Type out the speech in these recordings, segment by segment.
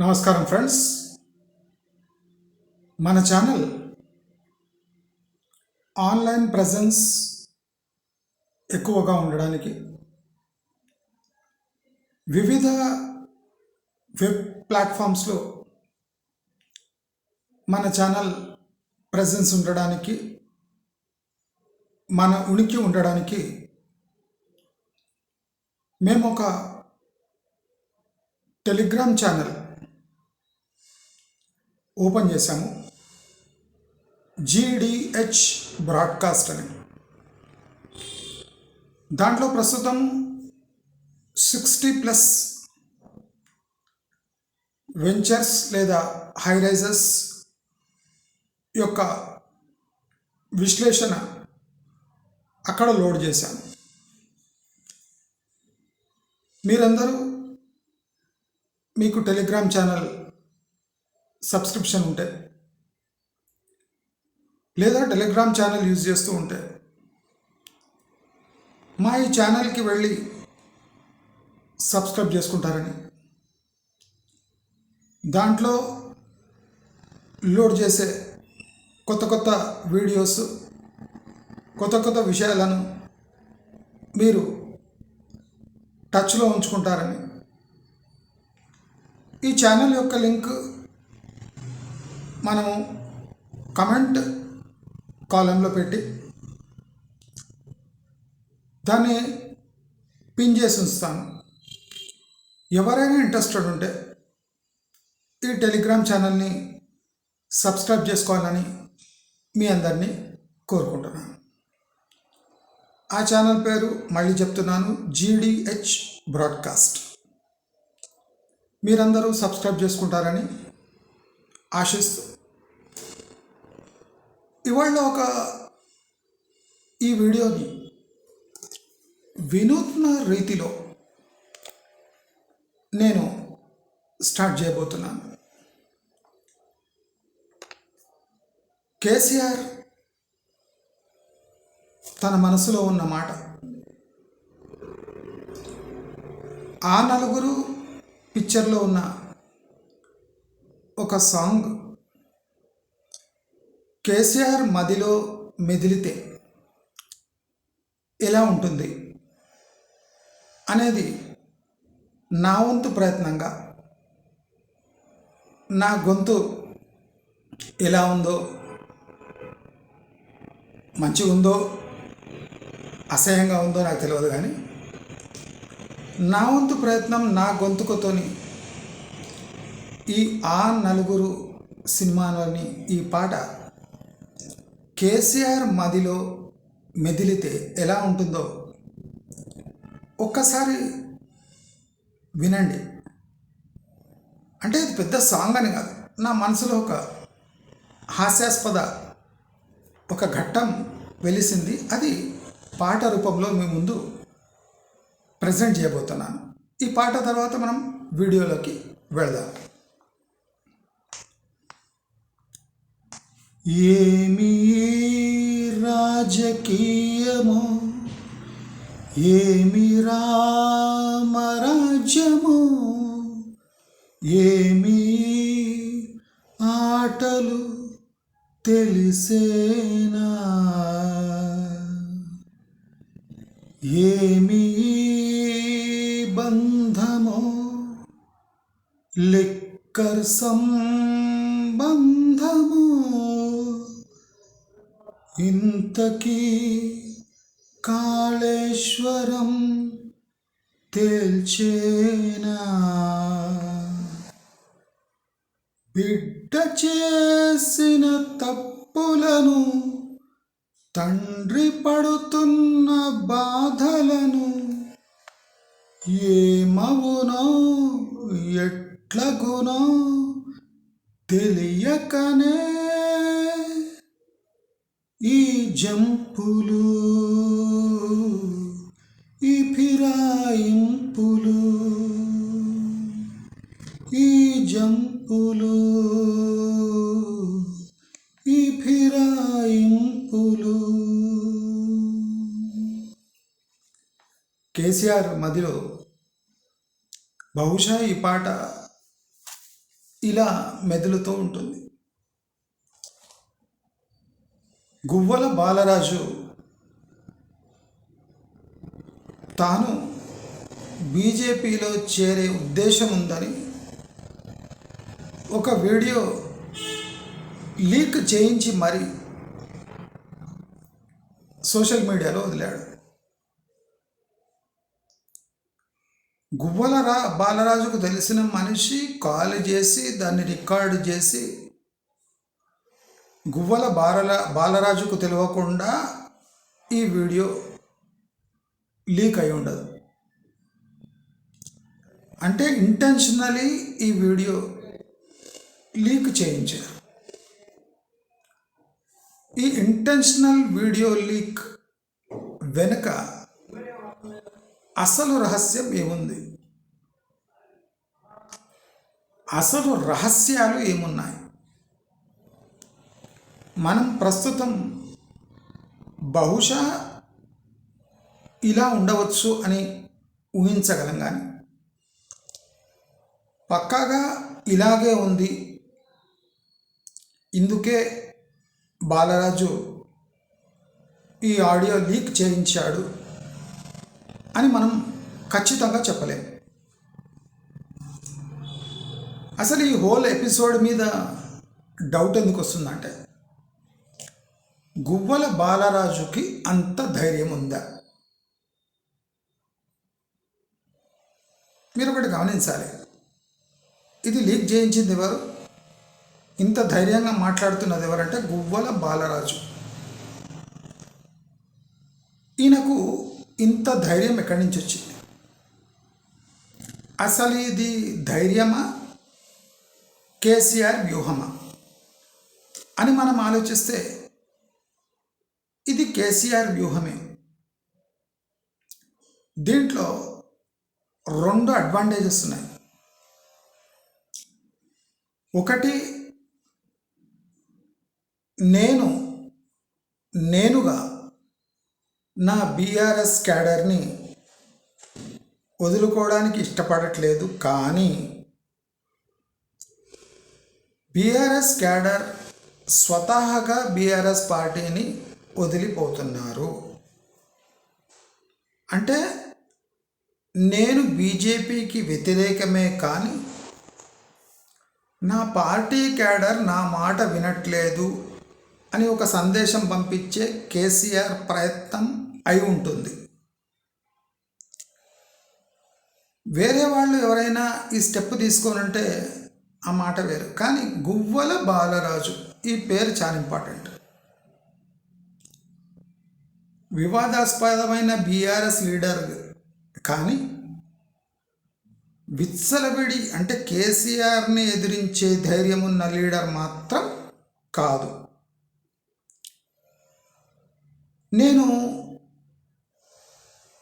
నమస్కారం ఫ్రెండ్స్. మన channel online presence ఎక్కువగా ఉండడానికి వివిధ వెబ్ ప్లాట్ఫామ్స్లో మన ఛానల్ ప్రజెన్స్ ఉండడానికి మన ఉనికి ఉండడానికి మేము ఒక టెలిగ్రామ్ ఛానల్ ఓపెన్ చేశాము. జీడిహెచ్ బ్రాడ్కాస్ట్ అని. దాంట్లో ప్రస్తుతం సిక్స్టీ ప్లస్ వెంచర్స్ లేదా హైరైజర్స్ యొక్క విశ్లేషణ అక్కడ లోడ్ చేశాను మీరందరూ మీకు టెలిగ్రామ్ ఛానల్ సబ్స్క్రిప్షన్ ఉంటే. లేదా టెలిగ్రామ్ ఛానల్ యూజ్ చేస్తూ ఉంటే. మా ఈ ఛానల్కి వెళ్ళి సబ్స్క్రైబ్ చేసుకుంటారని. దాంట్లో లోడ్ చేసే కొత్త కొత్త వీడియోస్ కొత్త కొత్త విషయాలను మీరు టచ్లో ఉంచుకుంటారని. ఈ ఛానల్ యొక్క లింక్ మనము కమెంట్ కాలంలో పెట్టి దాన్ని పిన్ చేసి ఉంచుతాను. ఎవరైనా ఇంట్రెస్టెడ్ ఉంటే ఈ టెలిగ్రామ్ ఛానల్ని సబ్స్క్రైబ్ చేసుకోవాలని మీ అందరినీ కోరుకుంటున్నాను. ఆ ఛానల్ పేరు మళ్ళీ చెప్తున్నాను జీడిహెచ్ బ్రాడ్కాస్ట్ మీరందరూ సబ్స్క్రైబ్ చేసుకుంటారని ఆశిస్తూ ఇవాళ ఒక ఈ వీడియోని వినూత్న రీతిలో నేను స్టార్ట్ చేయబోతున్నాను. కేసీఆర్ తన మనసులో ఉన్న మాట ఆ నలుగురు పిక్చర్లో ఉన్న ఒక సాంగ్ కేసీఆర్ మదిలో మెదిలితే ఎలా ఉంటుంది అనేది నా వంతు ప్రయత్నంగా నా గొంతు ఎలా ఉందో మంచి ఉందో అసహ్యంగా ఉందో నాకు తెలియదు కానీ నా వంతు ప్రయత్నం నా గొంతుకతోని ఈ ఆ నలుగురు సినిమాలోని ఈ పాట కేసీఆర్ మదిలో మెదిలితే ఎలా ఉంటుందో ఒక్కసారి వినండి. అంటే ఇది పెద్ద సాంగ్ అని కాదు. నా మనసులో ఒక హాస్యాస్పద ఒక ఘట్టం వెలిసింది. అది పాట రూపంలో మీ ముందు ప్రజెంట్ చేయబోతున్నాను. ఈ పాట తర్వాత మనం వీడియోలోకి వెళదాం. ఏమి రాజకీయమో ఏమి రామరాజ్యము ఏమి ఆటలు తెలిసేనా? ఏమి బంధమో లిక్కర్ సంబంధము ఇంతకీ కాళేశ్వరం తేల్చేనా? బిడ్డ చేసిన తప్పులను తండ్రి పడుతున్న బాధలను ఏమవునో ఎట్లగునో తెలియకనే ఈ జంపులు ఈ ఫిరాయింపులు ఈ జంపులు ఈ ఫిరాయింపులు కేసీఆర్ మధ్యలో బహుశా ఈ పాట ఇలా మెదులుతూ ఉంటుంది. గువ్వల బాలరాజు తాను బీజేపీలో చేరే ఉద్దేశం ఉందని ఒక వీడియో లీక్ చేయించి మరి సోషల్ మీడియాలో వదిలాడు. గువ్వల రా బాలరాజుకు తెలిసిన మనిషి కాల్ చేసి దాన్ని రికార్డు చేసి గువ్వల బాలల బాలరాజుకు తెలియకుండా ఈ వీడియో లీక్ అయి ఉండదు. అంటే ఇంటెన్షనలీ ఈ వీడియో లీక్ చేయించారు. ఈ ఇంటెన్షనల్ వీడియో లీక్ వెనుక అసలు రహస్యం ఏముంది? అసలు రహస్యాలు ఏమున్నాయి? మనం ప్రస్తుతం బహుశా ఇలా ఉండవచ్చు అని ఊహించగలం కానీ పక్కాగా ఇలాగే ఉంది. ఇందుకే బాలరాజు ఈ ఆడియో లీక్ చేయించాడు అని మనం ఖచ్చితంగా చెప్పలేం. అసలు ఈ హోల్ ఎపిసోడ్ మీద డౌట్ ఎందుకు వస్తుందంటే గువ్వల బాలరాజుకి అంత ధైర్యం ఉందా మీరు ఒకటి గమనించాలి. ఇది లీక్ చేయించింది ఎవరు? ఇంత ధైర్యంగా మాట్లాడుతున్నది ఎవరంటే గువ్వల బాలరాజు. ఈయనకు ఇంత ధైర్యం ఎక్కడి నుంచి వచ్చింది? అసలు ఇది ధైర్యమా? కేసీఆర్ వ్యూహమా? అని మనం ఆలోచిస్తే కేసీఆర్ వ్యూహమే దీంట్లో రెండు అడ్వాంటేజెస్ ఉన్నాయి. ఒకటి నేను నేనుగా నా బీఆర్ఎస్ క్యాడర్ని వదులుకోవడానికి ఇష్టపడట్లేదు కానీ బీఆర్ఎస్ క్యాడర్ స్వతహాగా బీఆర్ఎస్ పార్టీని వదిలిపోతున్నారు. అంటే నేను బీజేపీకి వ్యతిరేకమే కానీ నా పార్టీ క్యాడర్ నా మాట వినట్లేదు అని ఒక సందేశం పంపించే కేసీఆర్ ప్రయత్నం అయి ఉంటుంది. వేరే వాళ్ళు ఎవరైనా ఈ స్టెప్ తీసుకోనంటే ఆ మాట వేరు. కానీ గువ్వల బాలరాజు ఈ పేరు చాలా ఇంపార్టెంట్. వివాదాస్పదమైన బీఆర్ఎస్ లీడర్ కానీ విత్సలవిడి అంటే కేసీఆర్ని ఎదిరించే ధైర్యం ఉన్న లీడర్ మాత్రం కాదు. నేను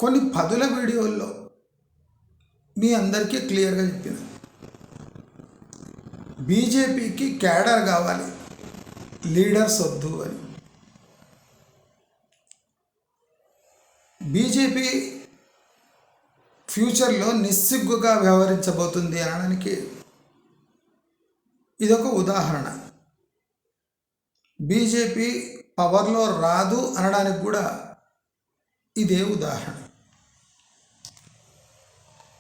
కొన్ని పదుల వీడియోల్లో మీ అందరికీ క్లియర్గా చెప్పిన. బీజేపీకి క్యాడర్ కావాలి. లీడర్స్ వద్దు అని. బీజేపీ ఫ్యూచర్లో నిస్సిగ్గుగా వ్యవహరించబోతుంది అనడానికి ఇదొక ఉదాహరణ. బీజేపీ పవర్లో రాదు అనడానికి కూడా ఇదే ఉదాహరణ.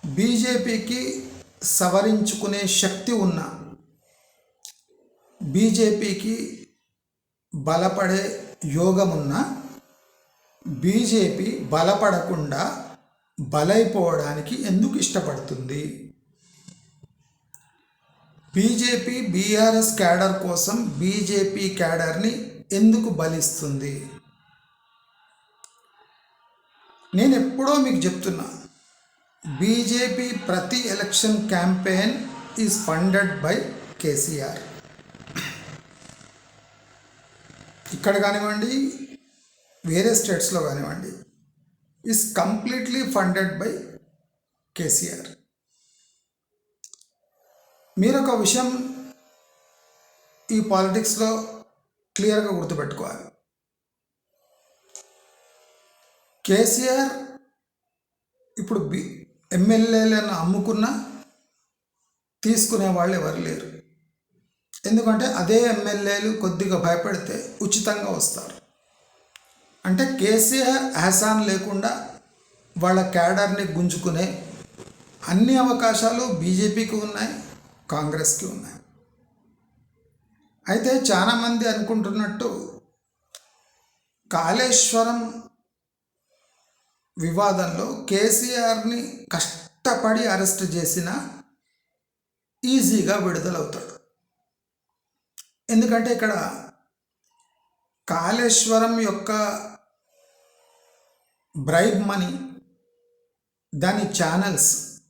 బీజేపీకి సవరించుకునే శక్తి ఉన్న బీజేపీకి బలపడే యోగమున్న బీజేపీ బలపడకుండా బలైపోవడానికి ఎందుకు ఇష్టపడుతుంది? బీజేపీ బీఆర్ఎస్ క్యాడర్ కోసం బీజేపీ క్యాడర్ని ఎందుకు బలిస్తుంది? నేను ఎప్పుడో మీకు చెప్తున్నా బీజేపీ ప్రతి election campaign is funded by KCR. ఇక్కడ కానివ్వండి వేరే స్టేట్స్లో కానివ్వండి is completely funded by KCR మీరు ఒక విషయం ఈ పాలిటిక్స్లో క్లియర్గా గుర్తుపెట్టుకోవాలి. కేసీఆర్ ఇప్పుడు బి ఎమ్మెల్యేలను అమ్ముకున్నా తీసుకునే వాళ్ళు ఎవరు లేరు. ఎందుకంటే అదే ఎమ్మెల్యేలు కొద్దిగా భయపడితే ఉచితంగా వస్తారు. అంటే కేసీఆర్ ఆసాన్ లేకుండా వాళ్ళ క్యాడర్ని గుంజుకునే అన్ని అవకాశాలు బీజేపీకి ఉన్నాయి కాంగ్రెస్కి ఉన్నాయి. అయితే చాలామంది అనుకుంటున్నట్టు కాళేశ్వరం వివాదంలో కేసీఆర్ని కష్టపడి అరెస్ట్ చేసిన ఈజీగా విడుదలవుతాడు. ఎందుకంటే ఇక్కడ కాళేశ్వరం యొక్క బ్రైబ్ మనీ దాని ఛానల్స్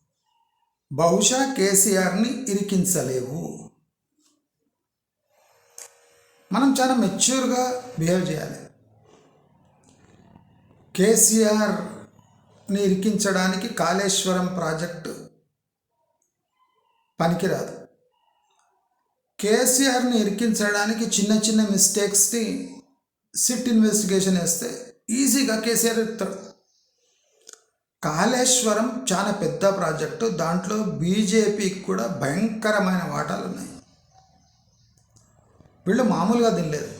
బహుశా కేసీఆర్ని ఇరికించలేవు. మనం చాలా మెచ్యూర్గా బిహేవ్ చేయాలి. కేసీఆర్ని ఇరికించడానికి కాళేశ్వరం ప్రాజెక్టు పనికిరాదు. కేసీఆర్ని ఇరికించడానికి చిన్న చిన్న మిస్టేక్స్ని సిట్ ఇన్వెస్టిగేషన్ వేస్తే ఈజీగా కేసీఆర్ ఇస్తాడు కాళేశ్వరం చాలా పెద్ద ప్రాజెక్టు దాంట్లో బీజేపీకి కూడా భయంకరమైన వాటాలు ఉన్నాయి. వీళ్ళు మామూలుగా తినలేదు.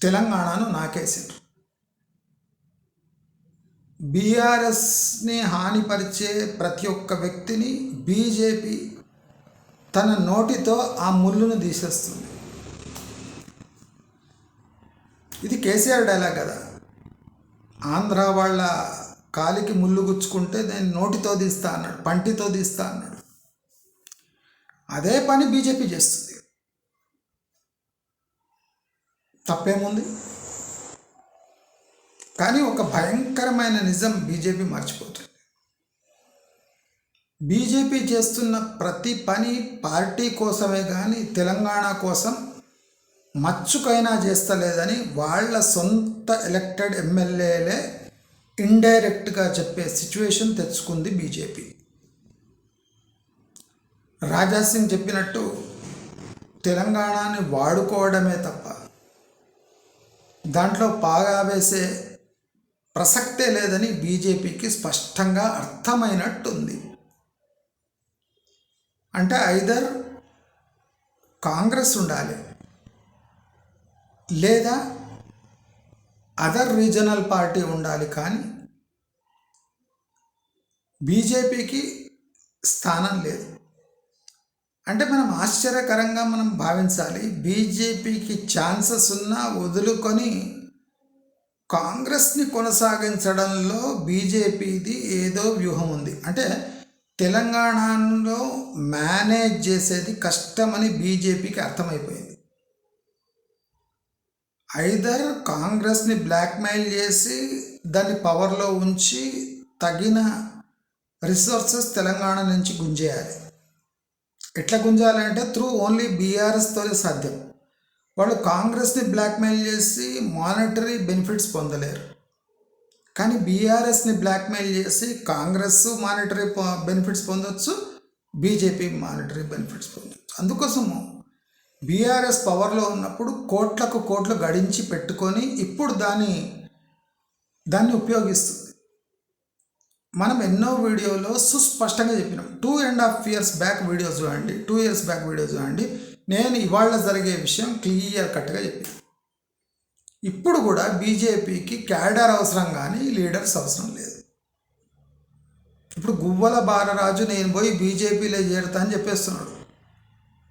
తెలంగాణను నాకేసారు బీఆర్ఎస్ని హానిపరిచే ప్రతి ఒక్క వ్యక్తిని బీజేపీ తన నోటితో ఆ ముళ్ళును తీసేస్తుంది. ఇది కేసీఆర్ డైలాగ్ కదా. ఆంధ్ర వాళ్ళ కాలికి ముళ్ళు గుచ్చుకుంటే నేను నోటితో తీస్తా అన్నాడు పంటితో తీస్తా అన్నాడు. అదే పని బీజేపీ చేస్తుంది. తప్పేముంది? కానీ ఒక భయంకరమైన నిజం బీజేపీ మర్చిపోతుంది. బీజేపీ చేస్తున్న ప్రతి పని పార్టీ కోసమే కానీ తెలంగాణ కోసం మచ్చుకైనా చేస్తలేదని వాళ్ళ సొంత ఎలక్టెడ్ ఎమ్మెల్యేలే ఇండైరెక్ట్గా చెప్పే సిచ్యువేషన్ తెచ్చుకుంది బీజేపీ రాజాసింగ్ చెప్పినట్టు తెలంగాణని వాడుకోవడమే తప్ప దాంట్లో పాగా వేసే ప్రసక్తే లేదని బీజేపీకి స్పష్టంగా అర్థమైనట్టుంది. అంటే ఐదర్ కాంగ్రెస్ ఉండాలి. లేదా అదర్ రీజనల్ పార్టీ ఉండాలి కానీ బీజేపీకి స్థానం లేదు. అంటే మనం ఆశ్చర్యకరంగా మనం భావించాలి బీజేపీకి ఛాన్సెస్ ఉన్నా వదులుకొని కాంగ్రెస్ని కొనసాగించడంలో బీజేపీది ఏదో వ్యూహం ఉంది. అంటే తెలంగాణలో మేనేజ్ చేసేది కష్టమని బీజేపీకి అర్థమైపోయింది. ఐదర్ కాంగ్రెస్ని బ్లాక్మెయిల్ చేసి దాన్ని పవర్లో ఉంచి తగిన రిసోర్సెస్ తెలంగాణ నుంచి గుంజేయాలి. ఎట్లా గుంజాలంటే త్రూ ఓన్లీ బీఆర్ఎస్తోనే సాధ్యం. వాళ్ళు కాంగ్రెస్ని బ్లాక్మెయిల్ చేసి మానిటరీ బెనిఫిట్స్ పొందలేరు. కానీ బీఆర్ఎస్ని బ్లాక్మెయిల్ చేసి కాంగ్రెస్ మానిటరీ బెనిఫిట్స్ పొందొచ్చు బీజేపీ మానిటరీ బెనిఫిట్స్ పొందొచ్చు. అందుకోసము బీఆర్ఎస్ పవర్లో ఉన్నప్పుడు కోట్లకు కోట్లు గడించి పెట్టుకొని ఇప్పుడు దాన్ని దాన్ని ఉపయోగిస్తుంది. మనం ఎన్నో వీడియోలో సుస్పష్టంగా చెప్పినాం. Two and half years back videos చూడండి. టూ ఇయర్స్ బ్యాక్ వీడియోస్ చూడండి. నేను ఇవాళ జరిగే విషయం క్లియర్ కట్గా చెప్పాను. ఇప్పుడు కూడా బీజేపీకి క్యాడర్ అవసరం కానీ లీడర్స్ అవసరం లేదు. ఇప్పుడు గువ్వల బాలరాజు నేను పోయి బీజేపీలో చేరుతా అని చెప్పేస్తున్నాడు.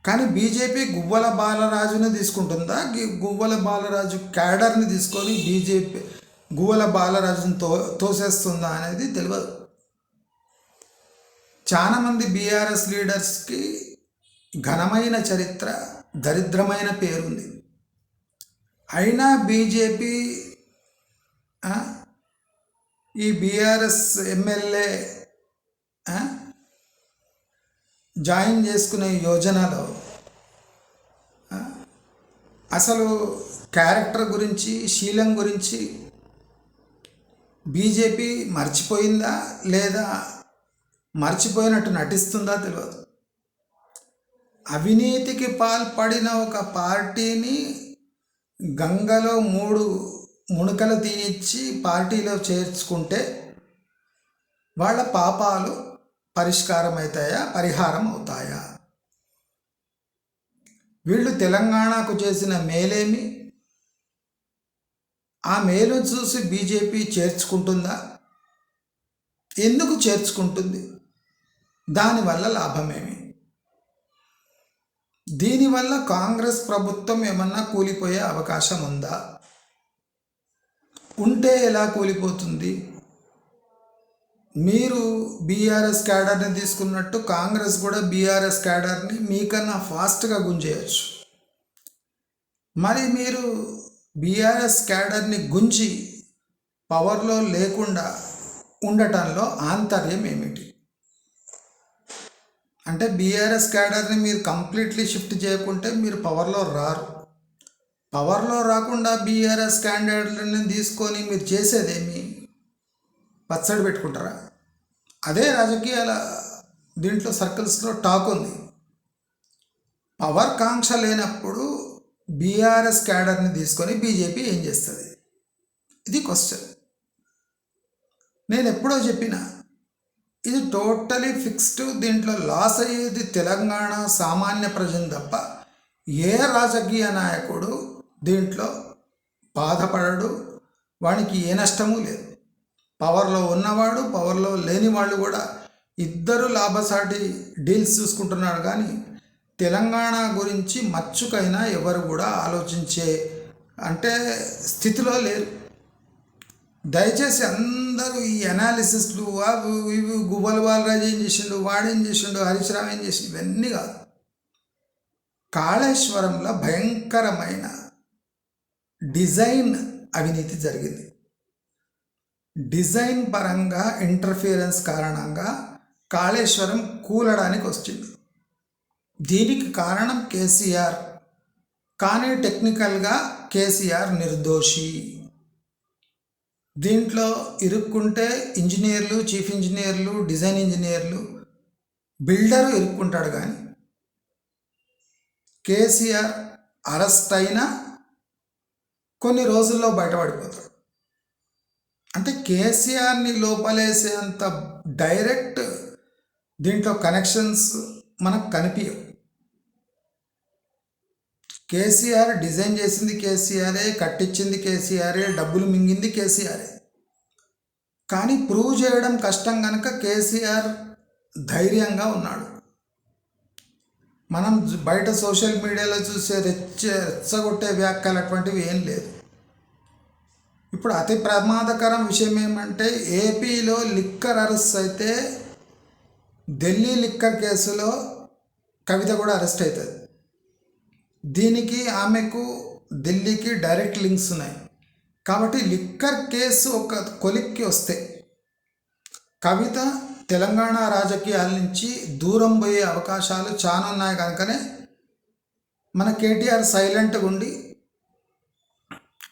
కానీ బీజేపీ గువ్వల బాలరాజుని తీసుకుంటుందా? గువ్వల బాలరాజు క్యాడర్ని తీసుకొని బీజేపీ గువ్వల బాలరాజుని తో తోసేస్తుందా అనేది తెలియదు చాలామంది బీఆర్ఎస్ లీడర్స్కి ఘనమైన చరిత్ర దరిద్రమైన పేరుంది. అయినా బీజేపీ ఈ బీఆర్ఎస్ ఎమ్మెల్యే జాయిన్ చేసుకునే యోజనలో అసలు క్యారెక్టర్ గురించి శీలం గురించి బీజేపీ మర్చిపోయిందా లేదా మర్చిపోయినట్టు నటిస్తుందా తెలియదు. అవినీతికి పాల్పడిన ఒక పార్టీని గంగలో మూడు ముణుకలు తీయించి పార్టీలో చేర్చుకుంటే వాళ్ళ పాపాలు పరిష్కారం అవుతాయా పరిహారం అవుతాయా వీళ్ళు తెలంగాణకు చేసిన మేలేమి? ఆ మేలు చూసి బీజేపీ చేర్చుకుంటుందా? ఎందుకు చేర్చుకుంటుంది? దానివల్ల లాభమేమి? దీనివల్ల కాంగ్రెస్ ప్రభుత్వం ఏమన్నా కూలిపోయే అవకాశం ఉందా ఉంటే ఎలా కూలిపోతుంది? మీరు బీఆర్ఎస్ క్యాడర్ని తీసుకున్నట్టు కాంగ్రెస్ కూడా బీఆర్ఎస్ క్యాడర్ని మీకన్నా ఫాస్ట్గా గుంజేయచ్చు. మరి మీరు బీఆర్ఎస్ క్యాడర్ని గుంజి పవర్లో లేకుండా ఉండటంలో ఆంతర్యం ఏమిటి? అంటే బీఆర్ఎస్ క్యాడర్ని మీరు కంప్లీట్లీ షిఫ్ట్ చేయకుంటే మీరు పవర్లో రారు. పవర్లో రాకుండా బీఆర్ఎస్ క్యాండిడేట్లను తీసుకొని మీరు చేసేదేమి? పచ్చడి పెట్టుకుంటారా? అదే రాజకీయాల దీంట్లో సర్కిల్స్లో టాక్ ఉంది. పవర్ కాంక్ష లేనప్పుడు బీఆర్ఎస్ క్యాడర్ని తీసుకొని బీజేపీ ఏం చేస్తుంది? ఇది క్వశ్చన్. నేను ఎప్పుడో చెప్పిన ఇది టోటలీ ఫిక్స్డ్ దీంట్లో లాస్ అయ్యేది తెలంగాణ సామాన్య ప్రజలు తప్ప ఏ రాజకీయ నాయకుడు దీంట్లో బాధపడడు వానికి ఏ నష్టము లేదు. పవర్లో ఉన్నవాడు పవర్లో లేని వాళ్ళు కూడా ఇద్దరు లాభసాటి డీల్స్ చూసుకుంటున్నాడు కానీ తెలంగాణ గురించి మచ్చుకైనా ఎవరు కూడా ఆలోచించే అంటే స్థితిలో లేరు. దయచేసి అందరూ ఈ అనాలిసిస్లు అవి ఇవి గువ్వల బాలరాజు ఏం చేసిండు వాడేం చేసిండు హరీష్ ఏం చేసిండు ఇవన్నీ కాదు. కాళేశ్వరంలో భయంకరమైన డిజైన్ అవినీతి జరిగింది. డిజైన్ పరంగా ఇంటర్ఫియరెన్స్ కారణంగా కాళేశ్వరం కూలడానికి వచ్చింది. దీనికి కారణం కేసీఆర్. కానీ టెక్నికల్గా కేసీఆర్ నిర్దోషి. దీంట్లో ఇరుక్కుంటే ఇంజనీర్లు చీఫ్ ఇంజనీర్లు డిజైన్ ఇంజనీర్లు బిల్డరు ఇరుక్కుంటాడు కానీ కేసీఆర్ అరెస్ట్ అయినా కొన్ని రోజుల్లో బయటపడిపోతాడు. అంటే కేసీఆర్ని లోపలేసేంత డైరెక్ట్ దీంట్లో కనెక్షన్స్ మనకు కనిపించవు కేసీఆర్ డిజైన్ చేసింది కేసీఆరే కట్టించింది కేసీఆరే డబ్బులు మింగింది కేసీఆరే. కానీ ప్రూవ్ చేయడం కష్టం కనుక కేసీఆర్ ధైర్యంగా ఉన్నాడు. మనం బయట సోషల్ మీడియాలో చూసే రెచ్చ రెచ్చగొట్టే వ్యాఖ్యలు అటువంటివి ఏం లేదు. ఇప్పుడు అతి ప్రమాదకరం విషయం ఏమంటే ఏపీలో లిక్కర్ అరెస్ట్ అయితే ఢిల్లీ లిక్కర్ కేసులో కవిత కూడా అరెస్ట్ అవుతుంది. దీనికి ఆమెకు ఢిల్లీకి డైరెక్ట్ లింక్స్ ఉన్నాయి. కాబట్టి లిక్కర్ కేసు ఒక కొలిక్కి వస్తే కవిత తెలంగాణ రాజకీయాల నుంచి దూరం పోయే అవకాశాలు చాలా ఉన్నాయి కనుకనే మన కేటీఆర్ సైలెంట్గా ఉండి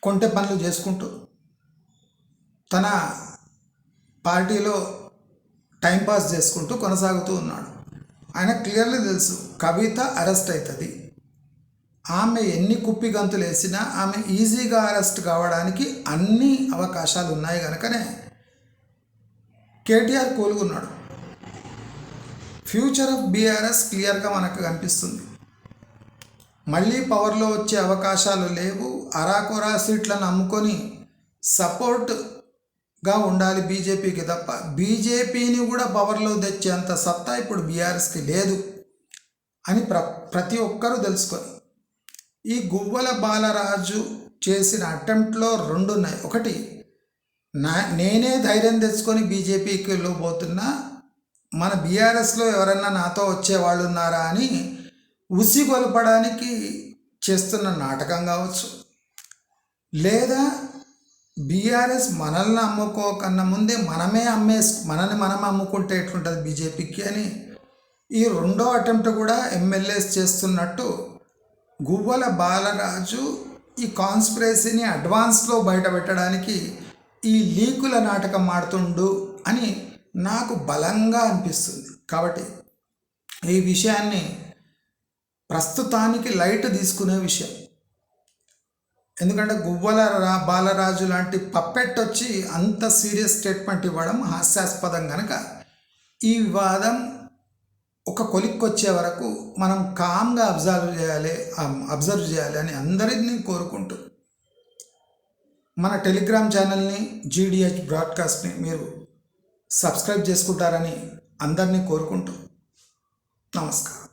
కొంటె పనులు చేసుకుంటూ తన పార్టీలో టైంపాస్ చేసుకుంటూ కొనసాగుతూ ఉన్నాడు. ఆయన క్లియర్లీ తెలుసు కవిత అరెస్ట్ అవుతుంది ఆమె ఎన్ని కుప్పి గంతులు వేసినా ఆమె ఈజీగా అరెస్ట్ కావడానికి అన్ని అవకాశాలు ఉన్నాయి కనుకనే కేటీఆర్ కోలుకున్నాడు. ఫ్యూచర్ ఆఫ్ బీఆర్ఎస్ క్లియర్గా మనకు కనిపిస్తుంది. మళ్ళీ పవర్లో వచ్చే అవకాశాలు లేవు. అరాకొరా సీట్లను అమ్ముకొని సపోర్ట్ గా ఉండాలి బీజేపీకి తప్ప. బీజేపీని కూడా పవర్లో తెచ్చేంత సత్తా ఇప్పుడు బీఆర్ఎస్కి లేదు అని ప్ర ప్రతి ఒక్కరూ తెలుసుకొని. ఈ గువ్వల బాలరాజు చేసిన అటెంప్ట్లో రెండు ఉన్నాయి. ఒకటి నా నేనే ధైర్యం తెచ్చుకొని బీజేపీకి వెళ్ళబోతున్నా మన బీఆర్ఎస్లో ఎవరన్నా నాతో వచ్చేవాళ్ళు ఉన్నారా అని ఉసిగొలపడానికి చేస్తున్న నాటకం కావచ్చు. లేదా బీఆర్ఎస్ మనల్ని అమ్ముకోకన్నా ముందే మనమే అమ్మేస్ మనని మనం అమ్ముకుంటే ఎట్లుంటుంది బీజేపీకి అని ఈ రెండో అటెంప్ట్ కూడా ఎమ్మెల్యేస్ చేస్తున్నట్టు గువ్వల బాలరాజు ఈ కాన్స్పిరసీని అడ్వాన్స్లో బయట పెట్టడానికి ఈ లీకుల నాటకం ఆడుతుండు అని నాకు బలంగా అనిపిస్తుంది. కాబట్టి ఈ విషయాన్ని ప్రస్తుతానికి లైట్ తీసుకునే విషయం. ఎందుకంటే గువ్వల రా బాలరాజు లాంటి పప్పెట్ వచ్చి అంత సీరియస్ స్టేట్మెంట్ ఇవ్వడం హాస్యాస్పదం కనుక ఈ వివాదం ఒక కొలిక్కి వచ్చే వరకు మనం కామ్గా అబ్జర్వ్ చేయాలి అబ్జర్వ్ చేయాలి అని అందరినీ కోరుకుంటూ. మన టెలిగ్రామ్ ఛానల్ని జీడిహెచ్ బ్రాడ్కాస్ట్ని మీరు సబ్స్క్రైబ్ చేసుకుంటారని అందరినీ కోరుకుంటూ. నమస్కారం.